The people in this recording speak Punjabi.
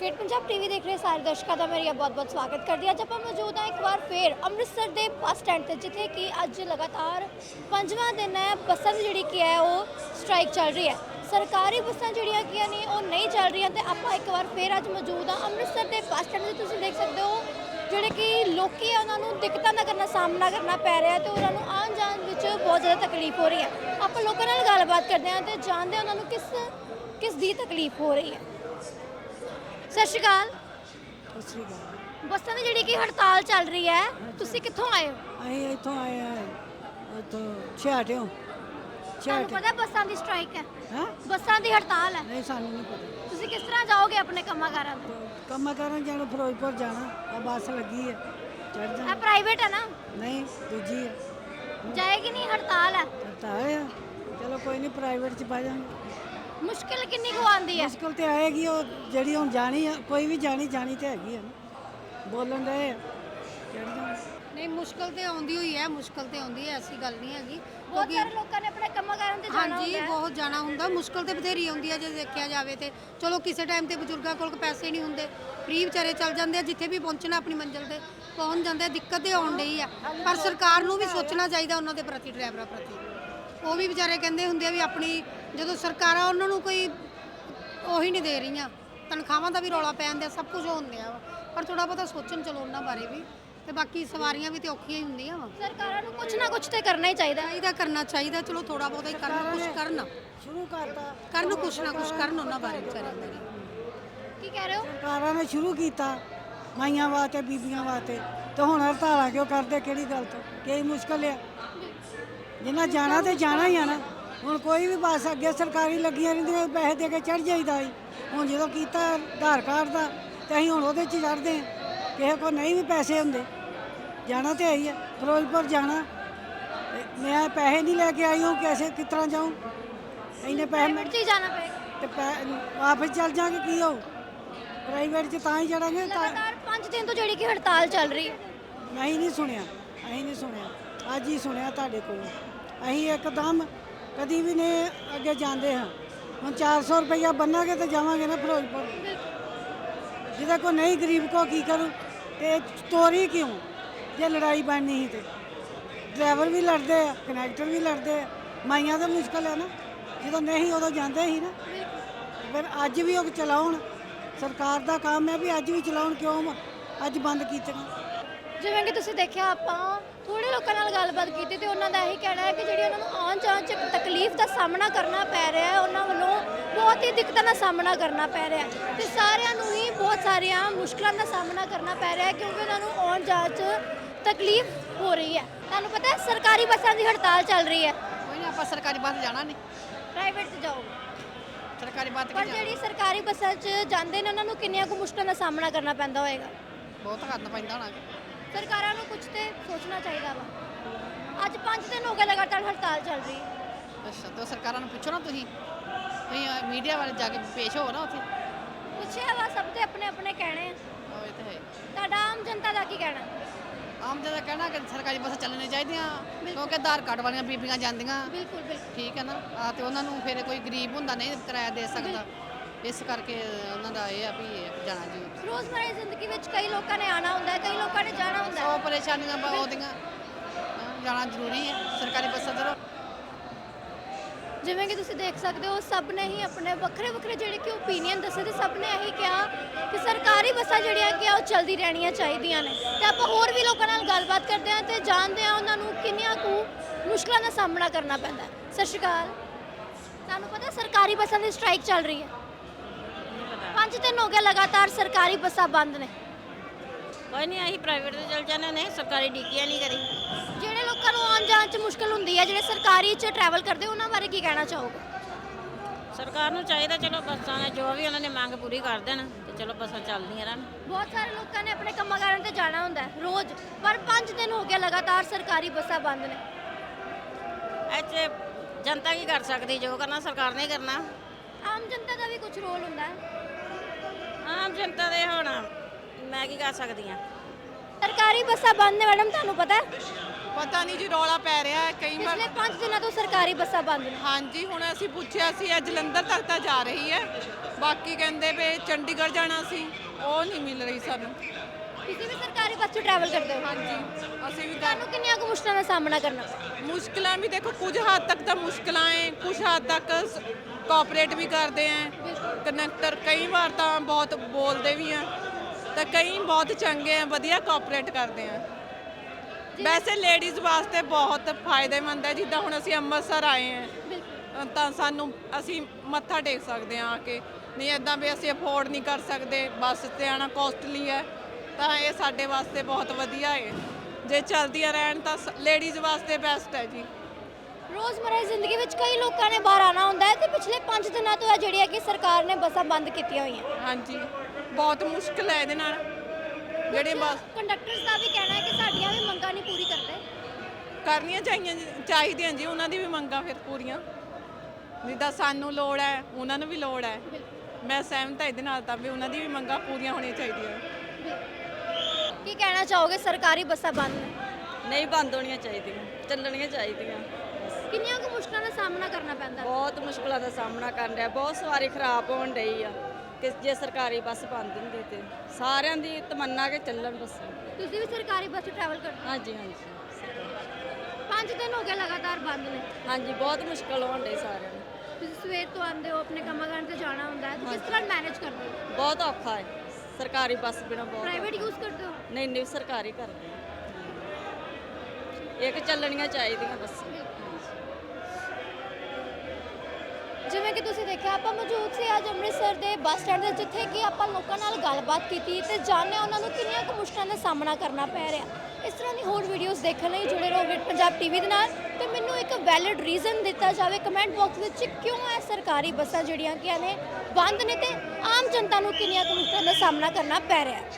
ਗ੍ਰੇਟ ਪੰਜਾਬ ਟੀਵੀ ਦੇਖ ਰਹੇ ਸਾਰੇ ਦਰਸ਼ਕਾਂ ਦਾ ਮੇਰੀ ਬਹੁਤ-ਬਹੁਤ ਸਵਾਗਤ ਕਰਦੀ ਹਾਂ। ਅੱਜ ਆਪਾਂ ਮੌਜੂਦ ਹਾਂ ਇੱਕ ਵਾਰ ਫੇਰ ਅੰਮ੍ਰਿਤਸਰ ਦੇ ਬੱਸ ਸਟੈਂਡ ਤੇ, ਜਿੱਥੇ ਕਿ ਅੱਜ ਲਗਾਤਾਰ ਪੰਜਵਾਂ ਦਿਨ ਹੈ। ਬੱਸਾਂ ਦੀ ਜਿਹੜੀ ਕੀ ਹੈ, ਉਹ ਸਟ੍ਰਾਈਕ ਚੱਲ ਰਹੀ ਹੈ। ਸਰਕਾਰੀ ਬੱਸਾਂ ਜਿਹੜੀਆਂ ਕੀ ਨੇ, ਉਹ ਨਹੀਂ ਚੱਲ ਰਹੀਆਂ ਤੇ ਆਪਾਂ ਇੱਕ ਵਾਰ ਫੇਰ ਅੱਜ ਮੌਜੂਦ ਹਾਂ ਅੰਮ੍ਰਿਤਸਰ ਦੇ ਬੱਸ ਸਟੈਂਡ ਤੇ ਤੁਸੀਂ ਦੇਖ ਸਕਦੇ ਹੋ ਜਿਹੜੇ ਕਿ ਲੋਕੀ ਆ, ਉਹਨਾਂ ਨੂੰ ਦਿੱਕਤਾਂ ਦਾ ਕਰਨਾ, ਸਾਹਮਣਾ ਕਰਨਾ ਪੈ ਰਿਹਾ ਤੇ ਉਹਨਾਂ ਨੂੰ ਆਉਣ ਜਾਣ ਵਿੱਚ ਬਹੁਤ ਜ਼ਿਆਦਾ ਤਕਲੀਫ ਹੋ ਰਹੀ ਹੈ। ਆਪਾਂ ਲੋਕਾਂ ਨਾਲ ਗੱਲਬਾਤ ਕਰਦੇ ਹਾਂ ਤੇ ਜਾਣਦੇ ਹਾਂ ਉਹਨਾਂ ਨੂੰ ਕਿਸ ਕਿਸ ਦੀ ਤਕਲੀਫ ਹੋ ਰਹੀ ਹੈ। ਸਤਿ ਸ਼੍ਰੀ ਅਕਾਲ। ਸਤਿ ਸ਼੍ਰੀ ਅਕਾਲ। ਬੱਸਾਂ ਦੀ ਜਿਹੜੀ ਕਿ ਹੜਤਾਲ ਚੱਲ ਰਹੀ ਹੈ ਤੁਸੀਂ ਕਿੱਥੋਂ ਆਏ ਹੋ? ਅਸੀਂ ਇੱਥੋਂ ਆਏ ਆ ਇੱਥੋਂ ਛਿਆਟਿਓ ਤੁਹਾਨੂੰ ਛਿਆਟ ਪਤਾ ਬੱਸਾਂ ਦੀ ਸਟ੍ਰਾਈਕ ਹੈ? ਹਾਂ? ਬੱਸਾਂ ਦੀ ਹੜਤਾਲ ਹੈ। ਨਹੀਂ ਸਾਨੂੰ ਨਹੀਂ ਪਤਾ। ਤੁਸੀਂ ਕਿਸ ਤਰ੍ਹਾਂ ਜਾਓਗੇ ਆਪਣੇ ਕੰਮਾਂ ਕਾਰਾਂ ਤੇ ਕੰਮਾਂ ਕਰਨ ਜਾਣਾ ਫਿਰੋਜ਼ਪੁਰ ਜਾਣਾ ਆ ਬੱਸ ਲੱਗੀ ਹੈ ਚੜ ਇਹ ਜਾ ਪ੍ਰਾਈਵੇਟ ਹੈ ਨਾ? ਨਹੀਂ ਦੂਜੀ ਹੈ। ਜਾਏਗੀ ਨਹੀਂ ਹੜਤਾਲ ਹੈ? ਤਾਂ ਆ ਚਲੋ ਕੋਈ ਨਹੀਂ ਪ੍ਰਾਈਵੇਟ ਚ ਪਾ ਜਾਵਾਂਗੇ। ਮੁਸ਼ਕਿਲ ਕਿੰਨੀ ਕੁ ਆਉਂਦੀ ਹੈ? ਮੁਸ਼ਕਲ ਤੇ ਆਏਗੀ ਉਹ ਜਿਹੜੀ ਹੁਣ ਜਾਣੀ ਆ ਕੋਈ ਵੀ ਜਾਣੀ ਜਾਣੀ ਤੇ ਹੈਗੀ ਆ ਨਾ। ਬੋਲਣ ਦੇ ਨਹੀਂ ਮੁਸ਼ਕਲ ਤੇ ਆਉਂਦੀ ਹੋਈ ਹੈ ਮੁਸ਼ਕਲ ਤੇ ਆਉਂਦੀ ਹੈ ਐਸੀ ਗੱਲ ਨਹੀਂ ਹੈਗੀ। ਬਹੁਤ ਸਾਰੇ ਲੋਕਾਂ ਨੇ ਆਪਣੇ ਕੰਮਾਂ ਕਾਰਾਂ ਤੇ ਜਾਣਾ ਹਾਂਜੀ ਹੁੰਦਾ ਹੈ। ਬਹੁਤ ਜਾਣਾ ਹੁੰਦਾ। ਮੁਸ਼ਕਲ ਤੇ ਬਥੇਰੀ ਆਉਂਦੀ ਹੈ ਜੇ ਦੇਖਿਆ ਜਾਵੇ ਤੇ। ਚਲੋ ਕਿਸੇ ਟਾਈਮ ਤੇ ਬਜ਼ੁਰਗਾਂ ਕੋਲ ਪੈਸੇ ਨਹੀਂ ਹੁੰਦੇ। ਫ੍ਰੀ ਵਿਚਾਰੇ ਚੱਲ ਜਾਂਦੇ ਆ ਜਿੱਥੇ ਵੀ ਪਹੁੰਚਣਾ ਆਪਣੀ ਮੰਜ਼ਿਲ ਤੇ ਪਹੁੰਚ ਜਾਂਦੇ ਆ ਦਿੱਕਤ ਤੇ ਆਉਣ ਡਈ ਆ। ਪਰ ਸਰਕਾਰ ਨੂੰ ਵੀ ਸੋਚਣਾ ਚਾਹੀਦਾ ਉਹਨਾਂ ਦੇ ਪ੍ਰਤੀ ਡਰਾਈਵਰਾਂ ਪ੍ਰਤੀ। ਉਹ ਵੀ ਵਿਚਾਰੇ ਕਹਿੰਦੇ ਹੁੰਦੇ ਆ ਵੀ ਆਪਣੀ ਜਦੋਂ ਸਰਕਾਰਾਂ ਉਹਨਾਂ ਨੂੰ ਕੋਈ ਉਹੀ ਨਹੀਂ ਦੇ ਰਹੀਆਂ ਤਨਖਾਹਾਂ ਦਾ ਵੀ ਰੌਲਾ ਪੈ ਜਾਂਦਾ ਸਭ ਕੁਝ ਹੁੰਦਿਆ ਵਾ। ਪਰ ਥੋੜਾ ਬਹੁਤਾ ਸੋਚਣ ਚਲੋ ਉਹਨਾਂ ਬਾਰੇ ਵੀ ਤੇ ਬਾਕੀ ਸਵਾਰੀਆਂ ਵੀ ਤੇ ਔਖੀਆਂ ਹੀ ਹੁੰਦੀਆਂ ਵਾ। ਸਰਕਾਰਾਂ ਨੂੰ ਕੁਝ ਨਾ ਕੁਝ ਤੇ ਕਰਨਾ ਹੀ ਚਾਹੀਦਾ। ਹੈ ਚਾਹੀਦਾ ਕਰਨਾ ਚਾਹੀਦਾ ਚਲੋ ਥੋੜਾ ਬਹੁਤਾ ਹੀ ਕਰਨ ਕੁਝ ਕਰਨ। ਸ਼ੁਰੂ ਕਰਤਾ। ਕਰਨ ਕੁਛ ਨਾ ਕੁਛ ਕਰਨ ਉਹਨਾਂ ਬਾਰੇ ਵਿਚਾਰਿਆਂ ਬਾਰੇ ਕੀ ਕਹਿ ਰਹੇ ਹੋ? ਸਰਕਾਰਾਂ ਨੇ ਸ਼ੁਰੂ ਕੀਤਾ ਮਾਈਆਂ ਵਾਸਤੇ ਬੀਬੀਆਂ ਵਾਸਤੇ। ਤੇ ਹੁਣ ਹੜਤਾਲਾਂ ਕਿਉਂ ਕਰਦੇ ਕਿਹੜੀ ਗੱਲ ਤੋਂ? ਕੀ ਮੁਸ਼ਕਲ ਆ? ਜਿੰਨਾ ਜਾਣਾ ਤੇ ਜਾਣਾ ਹੀ ਆ ਨਾ। ਹੁਣ ਕੋਈ ਵੀ ਬੱਸ ਅੱਗੇ ਸਰਕਾਰੀ ਲੱਗੀਆਂ ਰਹਿੰਦੀਆਂ ਪੈਸੇ ਦੇ ਕੇ ਚੜ ਜਾਈਦਾ ਸੀ। ਹੁਣ ਜਦੋਂ ਕੀਤਾ ਆਧਾਰ ਕਾਰਡ ਦਾ ਤੇ ਅਸੀਂ ਹੁਣ ਉਹਦੇ 'ਚ ਚੜਦੇ ਹਾਂ। ਕਿਸੇ ਕੋਲ ਨਹੀਂ ਵੀ ਪੈਸੇ ਹੁੰਦੇ। ਜਾਣਾ ਤੇ ਆਈ ਹੈ ਫਿਰੋਜ਼ਪੁਰ ਜਾਣਾ। ਮੈਂ ਪੈਸੇ ਨਹੀਂ ਲੈ ਕੇ ਆਈ ਹਾਂ ਕੈਸੇ ਕਿਸ ਤਰ੍ਹਾਂ ਜਾਊਂ? ਇੰਨੇ ਪੈਸੇ ਪ੍ਰਾਈਵੇਟ 'ਚ ਹੀ ਜਾਣਾ ਪਏਗਾ। ਤੇ ਪੈ- ਵਾਪਸ ਚੱਲ ਜਾਾਂਗੇ ਕੀ ਹੋ ਪ੍ਰਾਈਵੇਟ 'ਚ ਤਾਂ ਹੀ ਚੜਾਂਗੇ ਤਾਂ ਲਗਾਤਾਰ 5 ਦਿਨ ਤੋਂ ਜਿਹੜੀ ਕਿ ਹੜਤਾਲ ਚੱਲ ਰਹੀ ਹੈ। ਅਸੀਂ ਨਹੀਂ ਸੁਣਿਆ ਅਸੀਂ ਨਹੀਂ ਸੁਣਿਆ। ਅੱਜ ਹੀ ਸੁਣਿਆ ਤੁਹਾਡੇ ਕੋਲ। ਅਸੀਂ ਇੱਕਦਮ ਕਦੀ ਵੀ ਨਹੀਂ ਅੱਗੇ ਜਾਂਦੇ ਹਾਂ। ਹੁਣ 400 ਰੁਪਇਆ ਬੰਨਾਂਗੇ ਤੇ ਜਾਵਾਂਗੇ ਨਾ ਫਿਰੋਜ਼ਪੁਰ। ਜਿਹਦੇ ਕੋ ਨਹੀਂ ਗਰੀਬ ਕੋ ਕੀ ਕਰੂ? ਤੇ ਤੋਰੀ ਕਿਉਂ? ਜੇ ਲੜਾਈ ਬਣਨੀ ਸੀ ਤੇ। ਡਰਾਈਵਰ ਵੀ ਲੜਦੇ ਆ ਕਨੈਕਟਰ ਵੀ ਲੜਦੇ ਆ। ਮਾਈਆਂ ਦਾ ਮੁਸ਼ਕਲ ਹੈ ਨਾ। ਜਦੋਂ ਨਹੀਂ, ਉਦੋਂ ਜਾਂਦੇ ਸੀ ਨਾ। ਫਿਰ ਅੱਜ ਵੀ ਉਹ ਚਲਾਉਣ। ਸਰਕਾਰ ਦਾ ਕੰਮ ਹੈ ਵੀ ਅੱਜ ਵੀ ਚਲਾਉਣ ਕਿਉਂ ਅੱਜ ਬੰਦ ਕੀਤੀਆਂ। ਜਿਵੇਂ ਕਿ ਤੁਸੀਂ ਦੇਖਿਆ ਆਪਾਂ ਥੋੜੇ ਲੋਕਾਂ ਨਾਲ ਗੱਲਬਾਤ ਕੀਤੀ ਤੇ ਉਹਨਾਂ ਦਾ ਇਹੀ ਕਹਿਣਾ ਹੈ ਕਿ ਜਿਹੜੀ ਉਹਨਾਂ ਨੂੰ ਆਉਣ ਜਾਣ 'ਚ ਤਕਲੀਫ ਦਾ ਸਾਹਮਣਾ ਕਰਨਾ ਪੈ ਰਿਹਾ ਹੈ ਉਹਨਾਂ ਵੱਲੋਂ ਬਹੁਤ ਹੀ ਦਿੱਕਤਾਂ ਦਾ ਸਾਹਮਣਾ ਕਰਨਾ ਪੈ ਰਿਹਾ ਹੈ ਤੇ ਸਾਰਿਆਂ ਨੂੰ ਹੀ ਬਹੁਤ ਸਾਰੀਆਂ ਮੁਸ਼ਕਲਾਂ ਦਾ ਸਾਹਮਣਾ ਕਰਨਾ ਪੈ ਰਿਹਾ ਹੈ ਕਿਉਂਕਿ ਉਹਨਾਂ ਨੂੰ ਆਉਣ ਜਾਣ 'ਚ ਤਕਲੀਫ ਹੋ ਰਹੀ ਹੈ। ਤੁਹਾਨੂੰ ਪਤਾ ਹੈ ਸਰਕਾਰੀ ਬੱਸਾਂ ਦੀ ਹੜਤਾਲ ਚੱਲ ਰਹੀ ਹੈ। ਕੋਈ ਨਹੀਂ ਆਪਾਂ ਸਰਕਾਰੀ ਬੱਸ ਜਾਣਾ ਨਹੀਂ ਪ੍ਰਾਈਵੇਟ 'ਚ ਜਾਓਗੇ ਸਰਕਾਰੀ ਬੱਸ ਪਰ ਜਿਹੜੀ ਸਰਕਾਰੀ ਬੱਸਾਂ 'ਚ ਜਾਂਦੇ ਨੇ ਉਹਨਾਂ ਨੂੰ ਕਿੰਨੀਆਂ ਕੁ ਮੁਸ਼ਕਲਾਂ ਦਾ ਸਾਹਮਣਾ ਕਰਨਾ ਪੈਂਦਾ ਹੋਏਗਾ? ਬਹੁਤ ਕਰਨਾ ਪੈਂਦਾ ਹੋਣਾ। ਸਰਕਾਰਾਂ ਨੂੰ ਕੁਝ ਤੇ ਸੋਚਣਾ ਚਾਹੀਦਾ ਵਾ। ਅੱਜ 5 ਦਿਨ ਹੋ ਗਏ ਲਗਾਤਾਰ ਹੜਤਾਲ ਚੱਲ ਰਹੀ। ਹੈ ਅੱਛਾ ਤੇ ਸਰਕਾਰਾਂ ਨੂੰ ਪੁੱਛੋ ਨਾ ਤੁਸੀਂ। ਤੁਸੀਂ ਮੀਡੀਆ ਵਾਲੇ ਜਾ ਕੇ ਪੇਸ਼ ਹੋ ਨਾ ਉੱਥੇ। ਪੁੱਛਿਆ ਵਾ ਸਭ ਦੇ ਆਪਣੇ ਆਪਣੇ ਕਹਿਣੇ ਆ। ਉਹ ਇਹ ਤਾਂ ਹੈ। ਤੁਹਾਡਾ ਆਮ ਜਨਤਾ ਦਾ ਕੀ ਕਹਿਣਾ? ਆਮ ਜਨਤਾ ਕਹਿਣਾ ਕਿ ਸਰਕਾਰੀ ਬੱਸਾਂ ਚੱਲਣੀਆਂ ਚਾਹੀਦੀਆਂ ਕਿਉਂਕਿ ਆਧਾਰ ਕਾਰਡ ਵਾਲੀਆਂ ਬੀਬੀਆਂ ਜਾਂਦੀਆਂ। ਬਿਲਕੁਲ ਬਿਲਕੁਲ। ਠੀਕ ਹੈ ਨਾ? ਆ ਤੇ ਉਹਨਾਂ ਨੂੰ ਫਿਰ ਕੋਈ ਗਰੀਬ ਹੁੰਦਾ ਨਹੀਂ ਕਿਰਾਇਆ ਦੇ ਸਕਦਾ। ਇਸ ਕਰਕੇ ਉਹਨਾਂ ਦਾ ਇਹ ਆ ਵੀ ਜਾਣਾ ਜੀ। ਰੋਜ਼ਮਰ੍ਹਾ ਦੀ ਜ਼ਿੰਦਗੀ ਵਿੱਚ ਕਈ ਲੋਕਾਂ ਨੇ ਆਣਾ ਹੁੰਦਾ ਹੈ ਕਈ ਲੋਕਾਂ ਨੇ ਜਾਣਾ ਹੁੰਦਾ ਹੈ। ਸੌ ਪਰੇਸ਼ਾਨੀਆਂ ਬਹੁਤ ਆਉਂਦੀਆਂ ਹਾਂ, ਜਾਣਾ ਜ਼ਰੂਰੀ ਹੈ ਸਰਕਾਰੀ ਬੱਸਾਂ ਚਲੋ ਜਿਵੇਂ ਕਿ ਤੁਸੀਂ ਦੇਖ ਸਕਦੇ ਹੋ ਸਭ ਨੇ ਹੀ ਆਪਣੇ ਵੱਖਰੇ ਵੱਖਰੇ ਜਿਹੜੇ ਕਿ ਓਪੀਨੀਅਨ ਦੱਸੇ ਤੇ ਸਭ ਨੇ ਇਹੀ ਕਿਹਾ ਕਿ ਸਰਕਾਰੀ ਬੱਸਾਂ ਜਿਹੜੀਆਂ ਕਿ ਆ ਉਹ ਚੱਲਦੀ ਰਹਿਣੀਆਂ ਚਾਹੀਦੀਆਂ ਨੇ। ਤੇ ਆਪਾਂ ਹੋਰ ਵੀ ਲੋਕਾਂ ਨਾਲ ਗੱਲਬਾਤ ਕਰਦੇ ਹਾਂ ਤੇ ਜਾਣਦੇ ਹਾਂ ਉਹਨਾਂ ਨੂੰ ਕਿੰਨੀਆਂ ਕੁ ਮੁਸ਼ਕਲਾਂ ਦਾ ਸਾਹਮਣਾ ਕਰਨਾ ਪੈਂਦਾ ਹੈ। ਸਤਿ ਸ਼੍ਰੀ ਅਕਾਲ। ਤੁਹਾਨੂੰ ਪਤਾ ਸਰਕਾਰੀ ਬੱਸਾਂ ਦੀ ਸਟ੍ਰਾਈਕ ਚੱਲ ਰਹੀ ਹੈ। ਪੰਜ ਦਿਨ ਹੋ ਗਏ ਲਗਾਤਾਰ ਸਰਕਾਰੀ ਬੱਸਾਂ ਬੰਦ ਨੇ। ਕੋਈ ਨਹੀਂ ਅਸੀਂ ਪ੍ਰਾਈਵੇਟ ਤੇ ਚਲ ਜਾਂਦੇ ਨੇ ਸਰਕਾਰੀ ਡੀਕੀਆਂ ਨਹੀਂ ਕਰੀ। ਜਿਹੜੇ ਲੋਕਾਂ ਨੂੰ ਆਉਣ ਜਾਣ 'ਚ ਮੁਸ਼ਕਲ ਹੁੰਦੀ ਹੈ ਜਿਹੜੇ ਸਰਕਾਰੀ 'ਚ ਟਰੈਵਲ ਕਰਦੇ ਉਹਨਾਂ ਬਾਰੇ ਕੀ ਕਹਿਣਾ ਚਾਹੋਗੇ? ਸਰਕਾਰ ਨੂੰ ਚਾਹੀਦਾ ਚਲੋ ਬੱਸਾਂ ਨੇ ਜੋ ਵੀ ਉਹਨਾਂ ਨੇ ਮੰਗ ਪੂਰੀ ਕਰ ਦੇਣ ਤੇ ਚਲੋ ਬੱਸਾਂ ਚੱਲਦੀਆਂ ਰਹਿਣ। ਬਹੁਤ ਸਾਰੇ ਲੋਕਾਂ ਨੇ ਆਪਣੇ ਕੰਮਾਂ ਕਾਰਾਂ ਤੇ ਜਾਣਾ ਹੁੰਦਾ ਹੈ ਰੋਜ਼। ਪਰ 5 ਦਿਨ ਹੋ ਗਏ ਲਗਾਤਾਰ ਸਰਕਾਰੀ ਬੱਸਾਂ ਬੰਦ ਨੇ। ਇੱਥੇ ਜਨਤਾ ਕੀ ਕਰ ਸਕਦੀ ਜੋ ਕਰਨਾ ਸਰਕਾਰ ਨੇ ਹੀ ਕਰਨਾ। ਆਮ ਜਨਤਾ ਦਾ ਵੀ ਕੁਝ ਰੋਲ ਹੁੰਦਾ ਹੈ। ਆਮ ਜਨਤਾ ਦੇ ਹੁਣ ਮੈਂ ਕੀ ਕਰ ਸਕਦੀ ਆ ਸਰਕਾਰੀ ਬੱਸਾਂ ਬੰਦ ਨੇ ਮੈਡਮ, ਤੁਹਾਨੂੰ ਪਤਾ ਹੈ? ਪਤਾ ਨਹੀਂ ਜੀ ਰੌਲਾ ਪੈ ਰਿਹਾ ਹੈ। ਕਈ ਵਾਰ ਪਿਛਲੇ 5 ਦਿਨਾਂ ਤੋਂ ਸਰਕਾਰੀ ਬੱਸਾਂ ਬੰਦ ਨੇ। ਹਾਂਜੀ ਹੁਣ ਅਸੀਂ ਪੁੱਛਿਆ ਸੀ ਇਹ ਜਲੰਧਰ ਤੱਕ ਤਾਂ ਜਾ ਰਹੀ ਹੈ। ਬਾਕੀ ਕਹਿੰਦੇ ਵੇ ਚੰਡੀਗੜ੍ਹ ਜਾਣਾ ਸੀ ਉਹ ਨਹੀਂ ਮਿਲ ਰਹੀ ਸਾਨੂੰ। ਤੁਸੀਂ ਵੀ ਸਰਕਾਰੀ ਬੱਸ 'ਚ ਟਰੈਵਲ ਕਰਦੇ ਹੋ? ਹਾਂਜੀ ਅਸੀਂ ਵੀ ਤੁਹਾਨੂੰ ਕਿੰਨੀਆਂ ਕੁ ਮੁਸ਼ਕਲਾਂ ਦਾ ਸਾਹਮਣਾ ਕਰਨਾ ਪਿਆ ਮੁਸ਼ਕਲਾਂ ਵੀ ਦੇਖੋ ਕੁਝ ਹੱਦ ਤੱਕ ਤਾਂ ਮੁਸ਼ਕਲਾਂ ਹੈ ਕੁਝ ਹੱਦ ਤੱਕ ਕੋਆਪਰੇਟ ਵੀ ਕਰਦੇ ਆ ਕਨੈਕਟਰ ਕਈ ਵਾਰ ਤਾਂ ਬਹੁਤ ਬੋਲਦੇ ਵੀ ਆ ਤਾਂ ਕਈ ਬਹੁਤ ਚੰਗੇ ਆ ਵਧੀਆ ਕੋਆਪਰੇਟ ਕਰਦੇ ਆ ਵੈਸੇ ਲੇਡੀਜ਼ ਵਾਸਤੇ ਬਹੁਤ ਫਾਇਦੇਮੰਦ ਹੈ ਜਿੱਦਾਂ ਹੁਣ ਅਸੀਂ ਅੰਮ੍ਰਿਤਸਰ ਆਏ ਆ ਤਾਂ ਸਾਨੂੰ ਅਸੀਂ ਮੱਥਾ ਟੇਕ ਸਕਦੇ ਆ ਆ ਕੇ। ਨਹੀਂ ਇਦਾਂ ਵੀ ਅਸੀਂ ਅਫੋਰਡ ਨਹੀਂ ਕਰ ਸਕਦੇ ਬੱਸ ਤੇ ਆਣਾ ਕੋਸਟਲੀ ਹੈ। ਤਾਂ ਇਹ ਸਾਡੇ ਵਾਸਤੇ ਬਹੁਤ ਵਧੀਆ ਹੈ। ਜੇ ਚੱਲਦੀਆਂ ਰਹਿਣ ਤਾਂ ਲੇਡੀਜ਼ ਵਾਸਤੇ ਬੈਸਟ ਹੈ ਜੀ। ਰੋਜ਼ਮਰਰਾ ਦੀ ਜ਼ਿੰਦਗੀ ਵਿੱਚ ਕਈ ਲੋਕਾਂ ਨੇ ਬਾਹਰ ਆਣਾ ਹੁੰਦਾ ਹੈ ਤੇ ਪਿਛਲੇ 5 ਦਿਨਾਂ ਤੋਂ ਇਹ ਜਿਹੜੀ ਹੈ ਕਿ ਸਰਕਾਰ ਨੇ ਬੱਸਾਂ ਬੰਦ ਕੀਤੀਆਂ ਹੋਈਆਂ। ਹਾਂਜੀ ਬਹੁਤ ਮੁਸ਼ਕਲ ਹੈ ਇਹਦੇ ਨਾਲ। ਜਿਹੜੇ ਬਸ ਕੰਡਕਟਰਸ ਦਾ ਵੀ ਕਹਿਣਾ ਹੈ ਕਿ ਸਾਡੀਆਂ ਵੀ ਮੰਗਾਂ ਨਹੀਂ ਪੂਰੀ ਕਰਦੇ। ਕਰਨੀਆਂ ਚਾਹੀਆਂ ਚਾਹੀਦੀਆਂ ਜੀ ਉਹਨਾਂ ਦੀ ਵੀ ਮੰਗਾਂ ਫਿਰ ਪੂਰੀਆਂ। ਜਿੱਦਾਂ ਸਾਨੂੰ ਲੋੜ ਹੈ ਉਹਨਾਂ ਨੂੰ ਵੀ ਲੋੜ ਹੈ। ਮੈਂ ਸਹਿਮਤ ਹਾਂ ਇਹਦੇ ਨਾਲ ਤਾਂ ਵੀ ਉਹਨਾਂ ਦੀ ਵੀ ਮੰਗਾਂ ਪੂਰੀਆਂ ਹੋਣੀਆਂ ਚਾਹੀਦੀਆਂ। ਕੀ ਕਹਿਣਾ ਚਾਹੋਗੇ ਸਰਕਾਰੀ ਬੱਸਾਂ ਬੰਦ ਨੇ? ਨਹੀਂ ਬੰਦ ਹੋਣੀਆਂ ਚਾਹੀਦੀਆਂ ਚੱਲਣੀਆਂ ਚਾਹੀਦੀਆਂ। ਕਿੰਨੀਆਂ ਕੁ ਮੁਸ਼ਕਲਾਂ ਦਾ ਸਾਹਮਣਾ ਕਰਨਾ ਪੈਂਦਾ? ਬਹੁਤ ਮੁਸ਼ਕਲਾਂ ਦਾ ਸਾਹਮਣਾ ਕਰਨ ਰਿਹਾ ਬਹੁਤ ਸਵਾਰੀ ਖਰਾਬ ਹੋਣ ਰਹੀ ਆ। ਕਿ ਜੇ ਸਰਕਾਰੀ ਬੱਸ ਬੰਦ ਹੁੰਦੀ ਤੇ ਸਾਰਿਆਂ ਦੀ ਤਮੰਨਾ ਕਿ ਚੱਲਣ ਬੱਸਾਂ। ਤੁਸੀਂ ਵੀ ਸਰਕਾਰੀ ਬੱਸ 'ਚ ਟਰੈਵਲ ਕਰਦੇ ਹਾਂਜੀ ਹਾਂਜੀ। 5 ਦਿਨ ਹੋ ਗਏ ਲਗਾਤਾਰ ਬੰਦ ਨੇ। ਹਾਂਜੀ ਬਹੁਤ ਮੁਸ਼ਕਲ ਹੋਣ ਰਹੀ ਸਾਰਿਆਂ ਨੂੰ। ਤੁਸੀਂ ਸਵੇਰ ਤੋਂ ਆਉਂਦੇ ਹੋ ਆਪਣੇ ਕੰਮਾਂ ਕਾਰਾਂ ਤੇ ਜਾਣਾ ਹੁੰਦਾ ਹੈ ਕਿਸ ਤਰ੍ਹਾਂ ਮੈਨੇਜ ਕਰਦੇ ਹੋ? ਬਹੁਤ ਔਖਾ ਹੈ। ਸਰਕਾਰੀ ਬੱਸ ਬਿਨਾ ਬਹੁਤ ਪ੍ਰਾਈਵੇਟ। ਯੂਜ਼ ਕਰਦੇ ਹੋ? ਨਹੀਂ ਨਹੀਂ ਸਰਕਾਰੀ ਕਰਦੇ। ਇੱਕ ਚੱਲਣੀਆਂ ਚਾਹੀਦੀਆਂ ਬੱਸਾਂ। ਜਿਵੇਂ ਕਿ ਤੁਸੀਂ ਦੇਖਿਆ, ਆਪਾਂ ਮੌਜੂਦ ਸੀ ਅੱਜ ਅੰਮ੍ਰਿਤਸਰ ਦੇ ਬੱਸ ਸਟੈਂਡ ਦੇ ਜਿੱਥੇ ਕਿ ਆਪਾਂ ਲੋਕਾਂ ਨਾਲ ਗੱਲਬਾਤ ਕੀਤੀ ਤੇ ਜਾਣਿਆ ਉਹਨਾਂ ਨੂੰ ਕਿੰਨੀਆਂ ਕੁ ਮੁਸ਼ਕਲਾਂ ਦਾ ਸਾਹਮਣਾ ਕਰਨਾ ਪੈ ਰਿਹਾ। ਇਸ ਤਰ੍ਹਾਂ ਦੀ ਹੋਰ ਵੀਡੀਓਜ਼ ਦੇਖਣ ਲਈ ਜੁੜੇ ਰਹੋ ਵਿਟ ਪੰਜਾਬ ਟੀਵੀ ਦੇ ਨਾਲ। ਤੇ ਮੈਨੂੰ ਇੱਕ ਵੈਲਿਡ ਰੀਜ਼ਨ ਦਿੱਤਾ ਜਾਵੇ ਕਮੈਂਟ ਬਾਕਸ ਵਿੱਚ, ਕਿਉਂ ਇਹ ਸਰਕਾਰੀ ਬੱਸਾਂ ਜਿਹੜੀਆਂ ਕਿ ਨੇ ਬੰਦ ਨੇ ਤੇ ਆਮ ਜਨਤਾ ਨੂੰ ਕਿੰਨੀਆਂ ਕੁ ਮੁਸ਼ਕਲਾਂ ਦਾ ਸਾਹਮਣਾ ਕਰਨਾ ਪੈ ਰਿਹਾ।